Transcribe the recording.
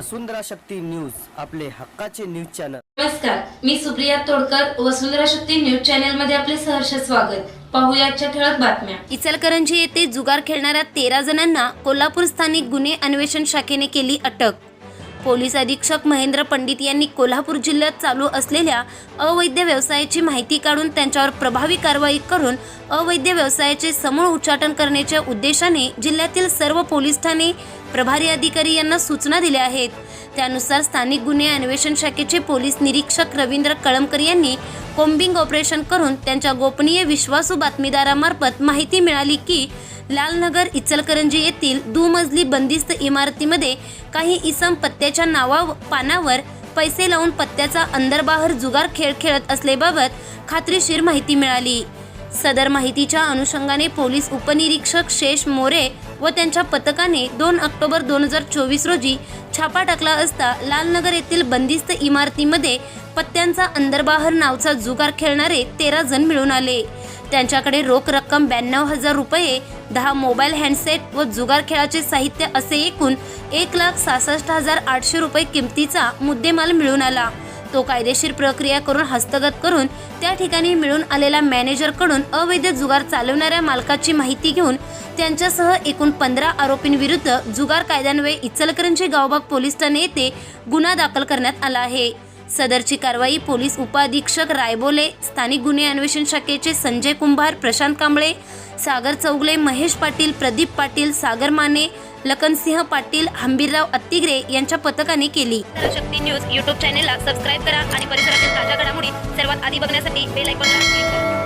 वसुंधरा Shakti news आपले हक्काचे news channel. नमस्कार मी सुप्रिया तोडकर वसुंधरा शक्ती न्यूज चॅनलमध्ये आपले सहर्ष स्वागत. पाहूया आजच्या ठळक बातम्या. इचलकरंजी येथे जुगार खेळणाऱ्या तेरा जणांना कोल्हापूर स्थानिक गुन्हे अन्वेषण शाखेने केली अटक. पोलीस अधीक्षक महेंद्र पंडित यांनी कोल्हापूर जिल्ह्यात चालू असलेल्या अवैध व्यवसायाची माहिती काढून त्यांच्यावर प्रभावी कारवाई करून अवैध व्यवसायाचे समूळ उच्चाटन करण्याच्या उद्देशाने जिल्ह्यातील सर्व पोलीस ठाणे प्रभारी अधिकारी यांना सूचना दिल्या आहेत. त्यानुसार स्थानिक गुन्हे अन्वेषण शाखेचे पोलीस निरीक्षक रवींद्र कळमकर यांनी कोम्बिंग ऑपरेशन करून त्यांच्या गोपनीय विश्वासू बातमीदारामार्फत माहिती मिळाली की लालनगर इचलकरंजी येथील दुमजली बंदिस्त इमारतीमध्ये काही इसम पत्त्याच्या नावा पानावर पैसे लावून पत्त्याचा अंदरबाहर जुगार खेळ खेळत असल्याबाबत खात्रीशीर माहिती मिळाली. सदर माहितीच्या अनुषंगाने पोलीस उपनिरीक्षक शेष मोरे व त्यांच्या पथकाने दोन ऑक्टोबर दोन हजार चोवीस रोजी छापा टाकला असता लालनगर येथील बंदिस्त इमारतीमध्ये पत्त्यांचा अंदरबाहर नावचा जुगार खेळणारे तेरा जण मिळून आले. त्यांच्याकडे रोख रक्कम ब्याण्णव हजार रुपये दहा मोबाईल हँडसेट व जुगार खेळाचे साहित्य असे एकूण एक लाख सहासष्ट हजार आठशे रुपये किमतीचा मुद्देमाल मिळून आला. तो कायदेशीर प्रक्रिया करून हस्तगत करून त्या ठिकाणी मिळून आलेल्या मॅनेजरकडून अवैध जुगार चालवणाऱ्या मालकाची माहिती घेऊन त्यांच्यासह एकूण पंधरा आरोपींविरुद्ध जुगार कायद्यान्वये इचलकरंजी गावभाग पोलीस ठाणे येथे गुन्हा दाखल करण्यात आला आहे. सदरची कारवाई पोलीस उपअधीक्षक रायबोले स्थानिक गुन्हे अन्वेषण शाखेचे संजय कुंभार प्रशांत कांबळे सागर चौगले महेश पाटील प्रदीप पाटील सागर माने लखनसिंह पाटील हंबीरराव अत्तिग्रे यांच्या पथकाने केली. शक्ती न्यूज युट्यूब चॅनेलला सबस्क्राईब करा आणि परिसरातील ताज्या घडामोडी सर्वात आधी बघण्यासाठी बेल आयकॉनला करा